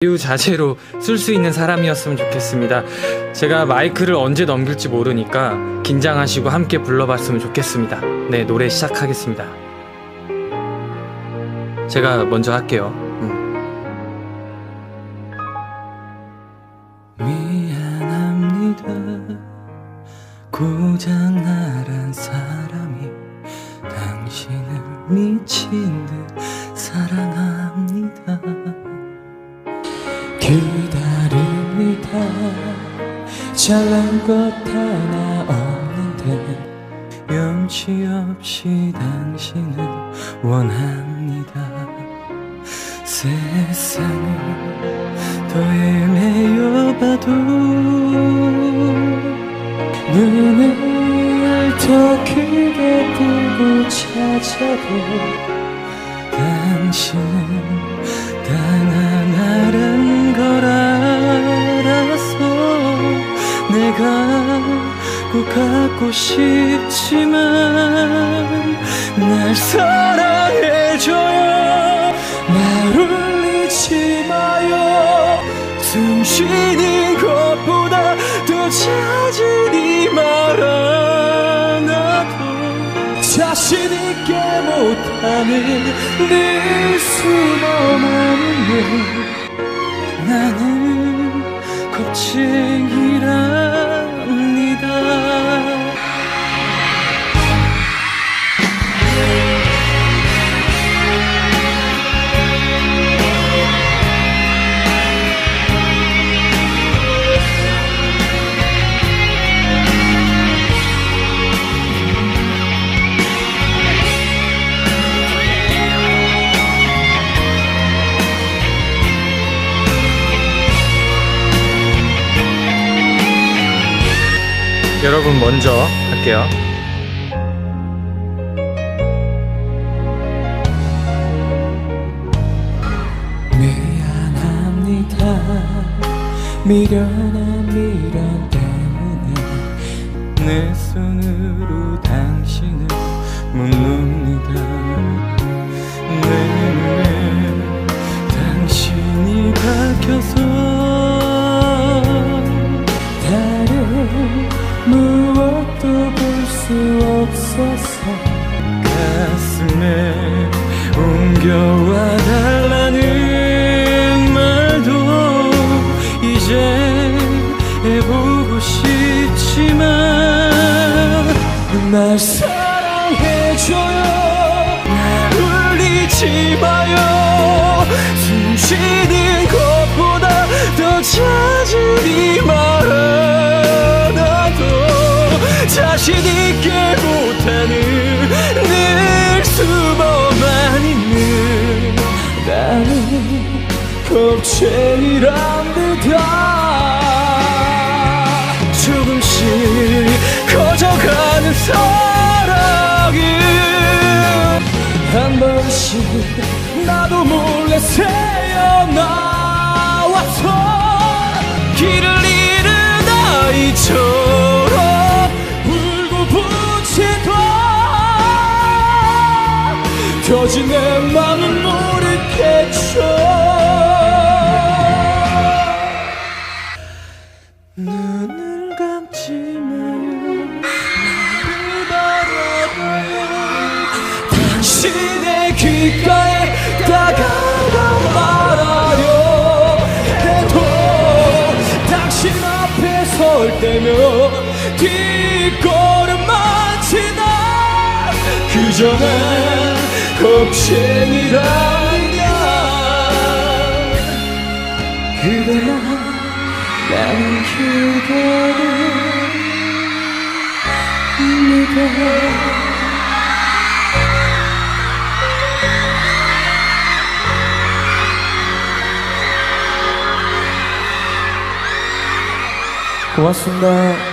자유 자재로 쓸 수 있는 사람이었으면 좋겠습니다. 제가 마이크를 언제 넘길지 모르니까 긴장하시고 함께 불러봤으면 좋겠습니다. 네, 노래 시작하겠습니다. 제가 먼저 할게요. 음. 미안합니다. 고장나란 사람이 당신을 미친 듯 사랑합니다. 기다립니다. 잘난 것 하나 없는데 염치 없이 당신을 원합니다. 세상을 더 헤매여봐도 눈을 더 크게 뜨고 찾아도 당신은 단 하나란 싶지만 날 사랑해줘요. 날 울리지 마요. 숨 쉬는 것보다 더 찾으니 말아놔도 자신 있게 못하는 늘 숨어만은 나는 겁쟁이 여러분 먼저 할게요. 미안합니다. 미련한 미련 때문에 내 손으로 당신을 묻는다. 없어서 가슴에 옮겨와 달라는 말도 이제 해보고 싶지만 날 사랑해줘요. 날 울리지 마요. 숨 쉬는 것 겁쟁이랍니다 조금씩 커져가는 사랑이 한 번씩 나도 몰래 새어나와서 길을 잃은 아이처럼 울고 붙이고 터진 내 맘은 설 때면 뒷걸음만 지나 그저 난 겁쟁이라냐 그대나 난 그대를 믿어 고맙습니다.